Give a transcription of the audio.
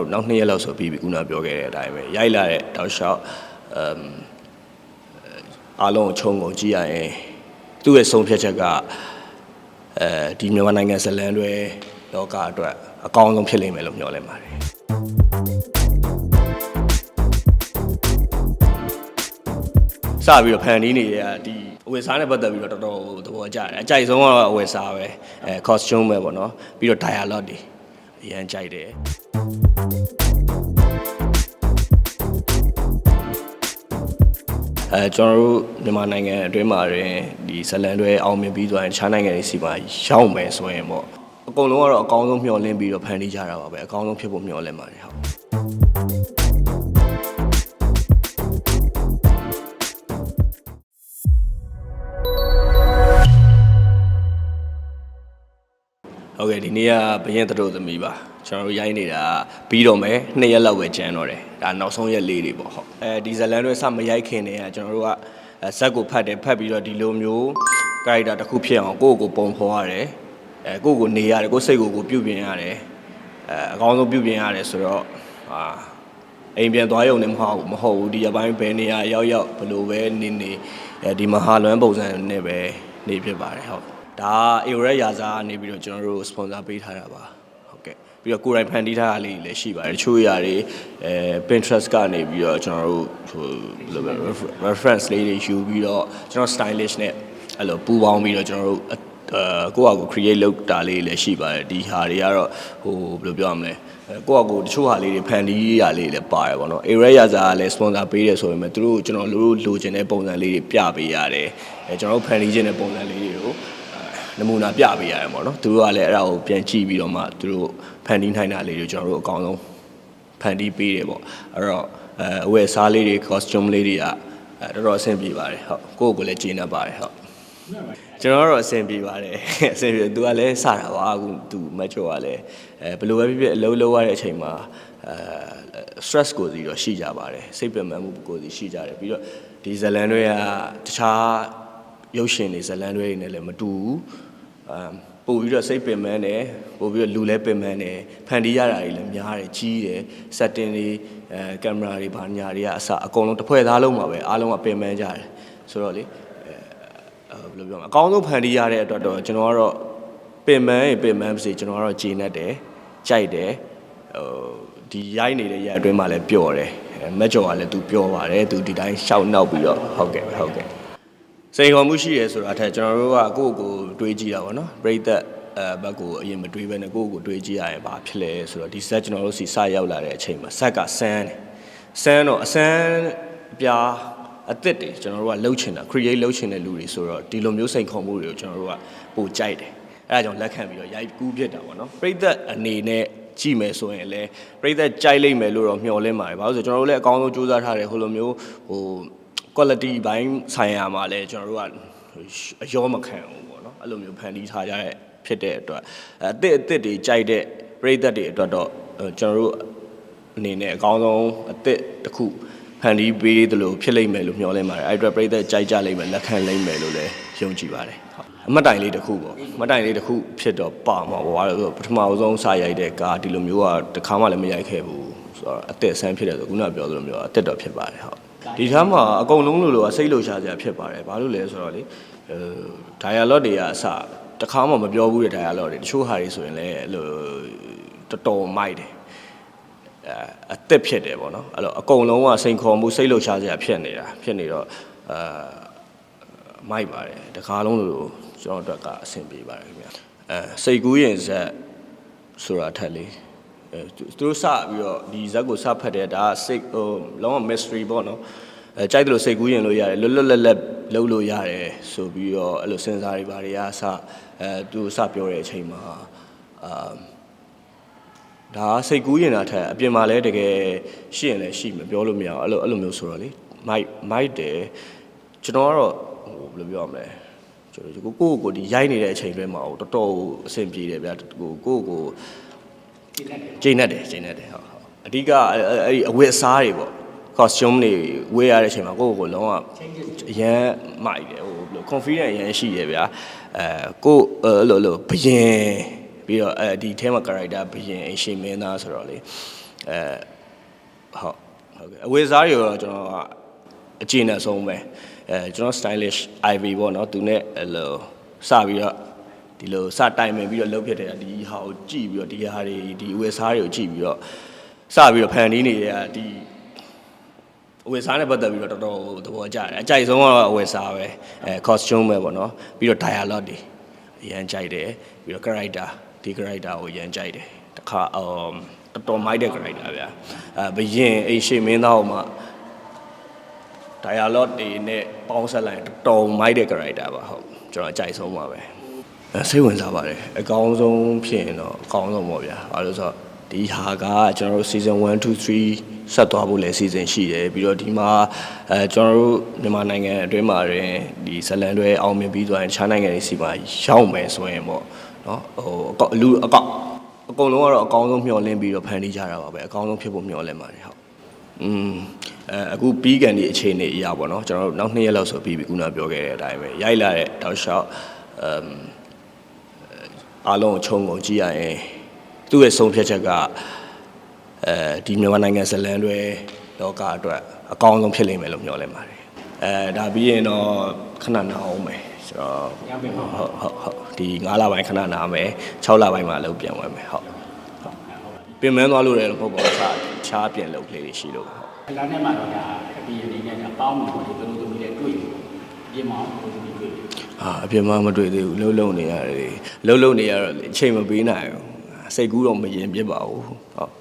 တော်တို့နောက်2ရက်လောက်ဆိုပြီးပြီခုနပြောခဲ့တဲ့အတိုင်းပဲရိုက်လာတဲ့တောက်လျှောက်အမ်အားလုံးကိုခြုံငုံကြည့်ရရင်သူ့ရဲ့ဆုံးဖြတ်ချက်ကအဲဒီမြန်မာနိုင်ငံဇလန်တွေလောကအတွက်အကောင်းဆုံးဖြစ်လိမ့်မယ်လို့မျှော်လင့်ပါတယ်စပြီးတော့ဖန်တီးနေတဲ့ဒီအဝယ်စားနဲ့ပတ်သက်ပြီးတော့တော်တော်သဘောကျတယ်အကြိုက်ဆုံးကတော့အဝယ်စားပဲအဲ costume ပဲပေါ့နော်ပြီးတော့ dialogue တွေအရန်ကြိုက်တယ် အဲကျွန်တော်တို့မြန်မာနိုင်ငံအတွင်းမှာတွင်ဒီဇလန်တွေအောင်မြင်ပြီးသွားရင်တခြားနိုင်ငံတွေစီမှာရောက်မယ်ဆိုရင်ပေါ့အကုန်လုံးကတော့အကောင်းဆုံးမျှော်လင့်ပြီးတော့ဖန်တီးကြတာပါပဲအကောင်းဆုံးဖြစ်ဖို့မျှော်လင့်ပါတယ်ဟုတ် ဟုတ်ကဲ့ဒီနေ့ကဘရင်သတို့သမီးပါကျွန်တော်တို့ရိုင်းနေတာပြီးတော့မယ်နှစ်ရက်လောက်ပဲကျန်တော့တယ်ဒါနောက်ဆုံးရက်လေးတွေပေါ့ဟုတ်အဲဒီဇလန်တွေစမရိုက်ခင်တည်းကကျွန်တော်တို့ကအဲဇက်ကိုဖတ်တယ်ဖတ်ပြီးတော့ဒီလိုမျိုးကာရက်တာတစ်ခုဖြစ်အောင်ကိုယ့်ကိုယ်ကိုပုံဖော်ရတယ်အဲကိုယ့်ကိုယ်နေရတယ်ကိုယ့်စိတ်ကိုယ်ကိုပြုပြင်ရတယ်အဲအကောင်းဆုံးပြုပြင်ရတယ်ဆိုတော့ဟာအိမ်ပြန်သွားရုံနဲ့မဟုတ်ဘူးမဟုတ်ဘူးဒီအပိုင်းဘယ်နေရာရောက်ရောက်ဘယ်လိုပဲနေနေအဲဒီမဟာလွမ်းပုံစံနဲ့ပဲနေဖြစ်ပါတယ်ဟုတ် ဒါအေရက်ရာဇာကနေပြီးတော့ကျွန်တော်တို့စပွန်ဆာပေးထားတာပါဟုတ်ကဲ့ပြီးတော့ကိုယ်တိုင်ဖန်တီးထားတာလေးတွေလည်းရှိပါတယ်တချို့အရာတွေအဲ Pinterest ကနေပြီးတော့ကျွန်တော်တို့ဟိုဘယ်လိုပဲ reference လေးတွေယူပြီးတော့ကျွန်တော် stylish နဲ့အဲ့လိုပူပေါင်းပြီးတော့ကျွန်တော်တို့အဲကိုယ့်အကူ create လုပ်တာလေးတွေလည်းရှိပါတယ်ဒီဟာတွေကတော့ဟိုဘယ်လိုပြောရမလဲအဲကိုယ့်အကူတချို့ဟာလေးတွေဖန်တီးရလေးတွေလည်းပါတယ်ပေါ့နော် area ရာဇာကလည်း sponsor ပေးတယ်ဆိုရင်လည်းသူတို့ကျွန်တော်တို့လိုချင်တဲ့ပုံစံလေးတွေပြပေးရတယ်အဲကျွန်တော်တို့ဖန်တီးခြင်းတဲ့ပုံစံလေးတွေကို နမူနာပြပေးရတယ်ပေါ့နော်သူတို့ကလည်းအဲ့ဒါကိုပြန်ကြည့်ပြီးတော့မှသူတို့ဖန်တီးနိုင်တာလေးတွေကျွန်တော်တို့အကောင်းဆုံးဖန်တီးပေးတယ်ပေါ့အဲ့တော့အဲအဝယ်စားလေးတွေ costume လေးတွေကအဲတော်တော်အဆင်ပြေပါတယ်ဟုတ်ကိုယ့်ကိုယ်လည်းကျေနပ်ပါတယ်ဟုတ်ကျွန်တော်တော့အဆင်ပြေပါတယ်အဆင်ပြေသူကလည်းစတာပါအခုသူမက်ချောကလည်းအဲဘယ်လိုပဲဖြစ်ဖြစ်အလုပ်လုပ်ရတဲ့အချိန်မှာအဲ stress ကိုစီတော့ရှိကြပါတယ်စိတ်ပင်ပန်းမှုကိုစီရှိကြတယ်ပြီးတော့ဒီဇလန်တွေကတခြားရုပ်ရှင်တွေဇတ်လန်းတွေနဲ့လည်းမတူဘူးအမ် ပို့ပြီးတော့စိတ်ပင်ပန်းတယ်ပို့ပြီးတော့လူလဲပင်ပန်းတယ်ဖန်တီးရတာတွေလည်းများတယ်ကြီးတယ်စက်တင်တွေအဲကင်မရာတွေဘာညာတွေကအစအကုန်လုံးတစ်ဖွဲ့သားလုံးပါပဲအားလုံးကပင်ပန်းကြတယ်ဆိုတော့လေအဲဘယ်လိုပြောမလဲအကောင်းဆုံးဖန်တီးရတဲ့အတွက်တော့ကျွန်တော်ကတော့ပင်ပန်းရင်ပင်ပန်းပါစေကျွန်တော်ကတော့ဂျင်းနဲ့တယ်ကြိုက်တယ်ဟိုဒီရိုက်နေတဲ့ရက်အတွင်းမှာလည်းပျော်တယ်အဲမက်ကျော်ကလည်းသူပျော်ပါတယ်သူဒီတိုင်းရှောက်နှောက်ပြီးတော့ဟုတ်ကဲ့ဟုတ်ကဲ့ စိန်ခေါ်မှုရှိရဲဆိုတာအထက်ကျွန်တော်တို့ကကိုယ့်ကိုယ်ကိုတွေးကြည့်တာပေါ့နော်ပြိသက်အဲဘက်ကိုအရင်မတွေးဘဲနဲ့ကိုယ့်ကိုယ်ကိုတွေးကြည့်ရရင်ဘာဖြစ်လဲဆိုတော့ဒီဆက်ကျွန်တော်တို့စီစရောက်လာတဲ့အချိန်မှာဆက်ကဆန်းတယ်ဆန်းတော့အဆန်းအပြားအသစ်တွေကျွန်တော်တို့ကလှုပ်ချင်တာ create လှုပ်ချင်တဲ့လူတွေဆိုတော့ဒီလိုမျိုးစိန်ခေါ်မှုတွေကိုကျွန်တော်တို့ကပိုကြိုက်တယ်အဲဒါကြောင့်လက်ခံပြီးတော့ရိုက်ကူးဖြစ်တာပေါ့နော်ပြိသက်အနေနဲ့ကြည့်မယ်ဆိုရင်လည်းပြိသက်ကြိုက်လိမ့်မယ်လို့တော့မျှော်လင့်ပါတယ်ဘာလို့လဲဆိုတော့ကျွန်တော်တို့လည်းအကောင်းဆုံးစူးစမ်းထားတယ်ဟိုလိုမျိုးဟို quality ဘိုင်းဆိုင်ရာမှာလည်းကျွန်တော်တို့ကအယောမခံဘူးပေါ့နော်အဲ့လိုမျိုးဖန်တီးထားကြတဲ့ဖြစ်တဲ့အတွက်အအစ်စ်အစ်စ်တွေကြိုက်တဲ့ပရိသတ်တွေအတွက်တော့ကျွန်တော်တို့အနေနဲ့အကောင်းဆုံးအစ်စ်တစ်ခုဖန်တီးပေးသလိုဖြစ်လိမ့်မယ်လို့မျှော်လင့်ပါတယ်အဲ့အတွက်ပရိသတ်ကြိုက်ကြလိမ့်မယ်လက်ခံလိမ့်မယ်လို့လည်းယုံကြည်ပါတယ်ဟုတ်အမှတ်တိုင်လေးတစ်ခုပေါ့အမှတ်တိုင်လေးတစ်ခုဖြစ်တော့ပါမှာပေါ့ဘာလို့လဲဆိုတော့ပထမဆုံးစာရိုက်တဲ့ကားဒီလိုမျိုးကတစ်ခါမှလည်းမရိုက်ခဲ့ဘူးဆိုတော့အသက်ဆန်းဖြစ်တယ်ဆိုခုနကပြောသလိုမျိုးအသက်တော့ဖြစ်ပါတယ်ဟုတ် ဒီထမ်းမှာအကုန်လုံးလို့လို့စိတ်လှုပ်ရှားစရာဖြစ်ပါတယ်ဘာလို့လဲဆိုတော့လေအဲ dialogue တွေကအစတခါမှမပြောဘူးတဲ့ dialogue တွေတချို့ဟာတွေဆိုရင်လည်းအဲ့လိုတော်တော်မိုက်တယ်အဲအသက်ဖြစ်တယ်ပေါ့နော်အဲ့လိုအကုန်လုံးကစိန်ခေါ်မှုစိတ်လှုပ်ရှားစရာဖြစ်နေတာဖြစ်နေတော့အာမိုက်ပါတယ်တခါလုံးလို့ကျွန်တော်တို့ကအဆင်ပြေပါတယ်ခင်ဗျအဲစိတ်ကူးရင်ဇက်ဆိုတာထက်လေးအဲ သူသူတို့စပြီးတော့ဒီဇက်ကိုစဖတ်တယ်ဒါကစိတ်ဟိုလုံးဝ mystery ပေါ့နော်အဲကြိုက်တယ်လို့စိတ်ကူးရင်လို့ရတယ်လွတ်လွတ်လပ်လပ်လုပ်လို့ရတယ်ဆိုပြီးတော့အဲ့လိုစဉ်းစားတွေဘာတွေကစအဲသူစပြောတဲ့အချိန်မှာအာဒါကစိတ်ကူးရင်တာထက်အပြင်မှာလည်းတကယ်ရှိရင်လည်းရှိမပြောလို့မရအောင်အဲ့လိုအဲ့လိုမျိုးဆိုတော့လေမိုက်မိုက်တယ်ကျွန်တော်ကတော့ဟိုဘယ်လိုပြောရမလဲကျွန်တော်ကိုကိုကိုဒီရိုက်နေတဲ့အချိန်တွင်းမှာဟိုတော်တော်အဆင်ပြေတယ်ဗျာကိုကိုကို ကျိနေတယ်ကျိနေတယ်ဟုတ်ဟုတ်အဓိကအဲ့အဲ့ဒီအဝတ်အစားတွေပေါ့ costume တွေဝေးရတဲ့အချိန်မှာကိုယ့်ကိုယ်လုံးဝအရန်မိုက်တယ်ဟိုဘယ်လို confident အရန်ရှိတယ်ဗျာအဲကိုယ်အဲ့လိုလိုဘယင်ပြီးတော့အဲဒီထဲမှာ character ဘယင်အရှင်မင်းသားဆိုတော့လေဟုတ်ဟုတ်ကဲ့အဝေစားတွေတော့ကျွန်တော်ကအကျဉ်းနဲ့ဆုံးပဲအဲကျွန်တော် stylish ivy ပေါ့နော်သူနဲ့အဲ့လိုစပြီးတော့ ဒီလိုစတိုင်ပင်ပြီးတော့လှုပ်ဖြစ်တဲ့ဒီဟာကိုကြည့်ပြီးတော့ဒီဟာတွေဒီအဝေစားတွေကိုကြည့်ပြီးတော့စပြီးတော့ဖန်တီးနေတဲ့ဒီအဝေစားနဲ့ပတ်သက်ပြီးတော့တော်တော်သဘောကျတယ်အကြိုက်ဆုံးကတော့အဝေစားပဲအဲ costume ပဲပေါ့နော်ပြီးတော့ dialogue တွေအရန်ကြိုက်တယ်ပြီးတော့ character ဒီ character ကိုအရန်ကြိုက်တယ်တခါအမ်တော်တော်မိုက်တဲ့ character ဗျာအဲဘရင်အိမ်ရှိမင်းသားဟိုမှာ dialogue တွေနဲ့ပေါင်းဆက်လိုက်ရင်တော်တော်မိုက်တဲ့ character ပါဟုတ်ကျွန်တော်အကြိုက်ဆုံးပါပဲအဲ စိတ်ဝင်စားပါတယ်အကောင်းဆုံးဖြစ်ရင်တော့အကောင်းဆုံးပေါ့ဗျာဘာလို့လဲဆိုတော့ဒီဟာကကျွန်တော်တို့ season 1 2 3ဆက်သွားဖို့လည်း season ရှိတယ်ပြီးတော့ဒီမှာအဲကျွန်တော်တို့မြန်မာနိုင်ငံအတွင်းမှာတွင်ဒီဇလန်တွေအောင်မြင်ပြီးသွားရင်တခြားနိုင်ငံတွေစီမှာရောက်မယ်ဆိုရင်ပေါ့နော်ဟိုအကောက်လူအကောက်အကုန်လုံးကတော့အကောင်းဆုံးမျှော်လင့်ပြီးတော့ဖန်တီးကြတာပါပဲအကောင်းဆုံးဖြစ်ဖို့မျှော်လင့်ပါတယ်ဟုတ်อืมအဲအခုပြီးကန်ဒီအခြေအနေအရာပေါ့နော်ကျွန်တော်တို့နောက်2ရက်လောက်ဆိုပြီးပြီခုနပြောခဲ့တဲ့အတိုင်းပဲရိုက်လာတဲ့တောက်လျှောက်အမ် အားလုံးကိုခြုံငုံကြည့်ရရင်သူ့ရဲ့ဆုံးဖြတ်ချက်ကအဲဒီမြန်မာနိုင်ငံဇလန်တွေလောကအတွက်အကောင်းဆုံးဖြစ်လိမ့်မယ်လို့မျှော်လင့်ပါတယ်အဲဒါပြီးရင်တော့ခဏနာအောင်မယ်ဆိုတော့ဟုတ်ဟုတ်ဟုတ်ဒီ9လပိုင်းခဏနာမယ်6လပိုင်းမှာလည်းပြန်ဝင်မယ်ဟုတ်ပြင်မန်းသွားလို့လည်းမဟုတ်ပါဘူးခြားခြားပြင်လုပ်ကလေးတွေရှိလို့ဟုတ်အလားနဲ့မှတော့ဒါအပြင်အနေနဲ့အပေါင်းမှာဒီလိုလိုမျိုးတွေတွေ့ပြင်မအောင်ဘယ်လိုမျိုးတွေ့ အာအပြင်မှာမတွေ့သေးဘူးလှုပ်လှုပ်နေရတယ်လှုပ်လှုပ်နေရတော့အချိန်မပေးနိုင်ဘူးစိတ်ကူးတော့မရင်ပြစ်ပါဘူးဟုတ်